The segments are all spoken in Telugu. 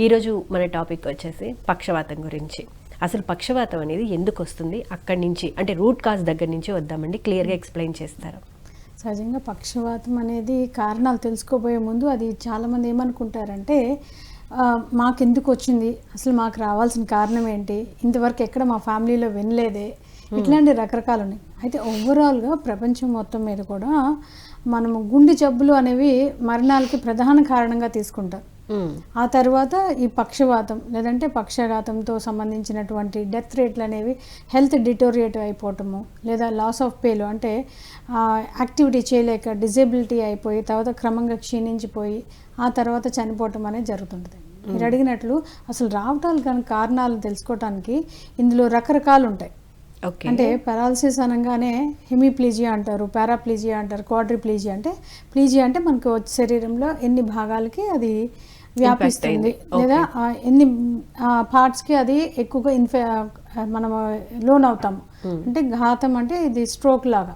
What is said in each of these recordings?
ఈరోజు మన టాపిక్ వచ్చేసి పక్షవాతం గురించి. అసలు పక్షవాతం అనేది ఎందుకు వస్తుంది? అక్కడి నుంచి అంటే రూట్ కాజ్ దగ్గర నుంచి వద్దామండి క్లియర్గా ఎక్స్ప్లెయిన్ చేస్తారు? సహజంగా పక్షవాతం అనేది కారణాలు తెలుసుకోబోయే ముందు అది చాలామంది ఏమనుకుంటారంటే మాకెందుకు వచ్చింది? అసలు మాకు రావాల్సిన కారణం ఏంటి? ఇంతవరకు ఎక్కడ మా ఫ్యామిలీలో వినలేదే. ఇట్లాంటి రకరకాలు ఉన్నాయి. అయితే ఓవరాల్గా ప్రపంచం మొత్తం మీద కూడా మనము గుండె జబ్బులు అనేవి మరణాలకి ప్రధాన కారణంగా తీసుకుంటారు. ఆ తర్వాత ఈ పక్షవాతం లేదంటే పక్షఘాతంతో సంబంధించినటువంటి డెత్ రేట్లు అనేవి హెల్త్ డిటోరియేట్ అయిపోవటము లేదా లాస్ ఆఫ్ పేలు అంటే యాక్టివిటీ చేయలేక డిజేబిలిటీ అయిపోయి తర్వాత క్రమంగా క్షీణించిపోయి ఆ తర్వాత చనిపోవటం అనేది జరుగుతుంటుంది. మీరు అడిగినట్లు అసలు రావటాలు కానీ కారణాలు తెలుసుకోవటానికి ఇందులో రకరకాలు ఉంటాయి. అంటే పెరాలసిస్ అనగానే హెమిప్లీజియా అంటారు పారాప్లీజియా అంటారు క్వాడ్రిప్లీజియా అంటే ప్లీజియా అంటే మనకు శరీరంలో ఎన్ని భాగాలకి అది వ్యాపిస్తుంది. లేదా ఎన్ని పార్ట్స్కి అది ఎక్కువగా ఇన్ఫె మనం లోన్ అవుతాం. అంటే ఘాతం అంటే ఇది స్ట్రోక్ లాగా.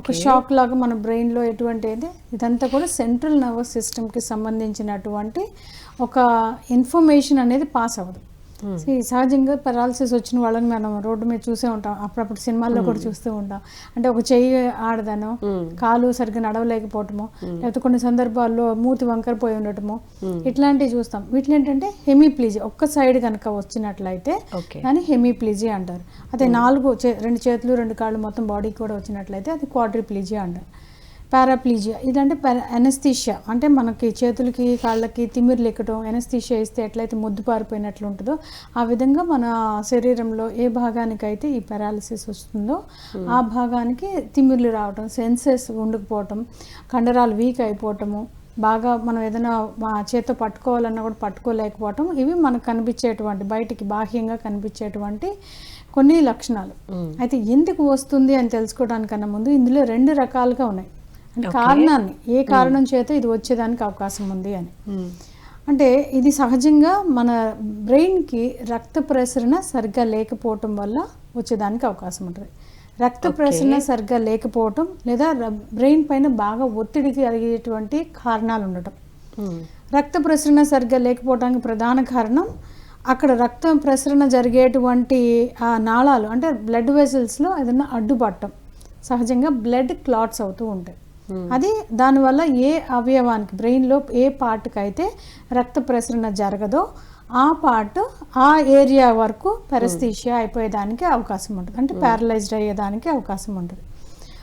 ఒక షాక్ లాగా మన బ్రెయిన్లో ఎటువంటి అయితే ఇదంతా కూడా సెంట్రల్ నర్వస్ సిస్టమ్కి సంబంధించినటువంటి ఒక ఇన్ఫర్మేషన్ అనేది పాస్ అవ్వదు. సహజంగా పెరాలసిస్ వచ్చిన వాళ్ళని మనం రోడ్డు మీద చూసే ఉంటాం. అప్పుడప్పుడు సినిమాల్లో కూడా చూస్తూ ఉంటాం. అంటే ఒక చెయ్యి ఆడదనో కాలు సరిగ్గా నడవలేకపోవటము లేకపోతే కొన్ని సందర్భాల్లో మూతి వంకరపోయి ఉండటము ఇట్లాంటివి చూస్తాం. వీటిని ఏంటంటే హెమిప్లీజీ ఒక్క సైడ్ కనుక వచ్చినట్లయితే దాన్ని హెమిప్లీజీ అంటారు. అదే నాలుగు రెండు చేతులు రెండు కాళ్ళు మొత్తం బాడీకి కూడా వచ్చినట్లయితే అది క్వాడ్రిప్లీజీ అంటారు. పారాప్లీజియా ఇదంటే ఎనస్థీషియా అంటే మనకి చేతులకి కాళ్ళకి తిమ్మిర్లు ఎక్కడం ఎనస్థీషియా ఇస్తే ఎట్లయితే ముద్దు పారిపోయినట్లు ఉంటుందో ఆ విధంగా మన శరీరంలో ఏ భాగానికైతే ఈ పారాలిసిస్ వస్తుందో ఆ భాగానికి తిమ్మిర్లు రావటం సెన్సెస్ ఉండకపోవటం కండరాలు వీక్ అయిపోవటము బాగా మనం ఏదైనా చేత్తో పట్టుకోవాలన్నా కూడా పట్టుకోలేకపోవటం ఇవి మనకు కనిపించేటువంటి బయటికి బాహ్యంగా కనిపించేటువంటి కొన్ని లక్షణాలు. అయితే ఎందుకు వస్తుంది అని తెలుసుకోవడానికన్నా ముందు ఇందులో రెండు రకాలుగా ఉన్నాయి. కారణాన్ని ఏ కారణం చేత ఇది వచ్చేదానికి అవకాశం ఉంది అని. మ్మ్. అంటే ఇది సహజంగా మన బ్రెయిన్కి రక్త ప్రసరణ సరిగ్గా లేకపోవటం వల్ల వచ్చేదానికి అవకాశం ఉంటుంది. రక్త ప్రసరణ సరిగ్గా లేకపోవటం లేదా బ్రెయిన్ పైన బాగా ఒత్తిడి కలిగేటువంటి కారణాలు ఉండటం. మ్మ్. రక్త ప్రసరణ సరిగ్గా లేకపోవడానికి ప్రధాన కారణం అక్కడ రక్త ప్రసరణ జరిగేటువంటి ఆ నాళాలు అంటే బ్లడ్ వెసల్స్లో ఏదైనా అడ్డుపట్టడం సహజంగా బ్లడ్ క్లాట్స్ అవుతూ ఉంటాయి. అది దానివల్ల ఏ అవయవానికి బ్రెయిన్లో ఏ పార్ట్కి అయితే రక్త ప్రసరణ జరగదో ఆ పార్ట్ ఆ ఏరియా వరకు పెరస్థీషియా అయిపోయేదానికి అవకాశం ఉంటుంది. అంటే ప్యారలైజ్డ్ అయ్యేదానికి అవకాశం ఉంటుంది.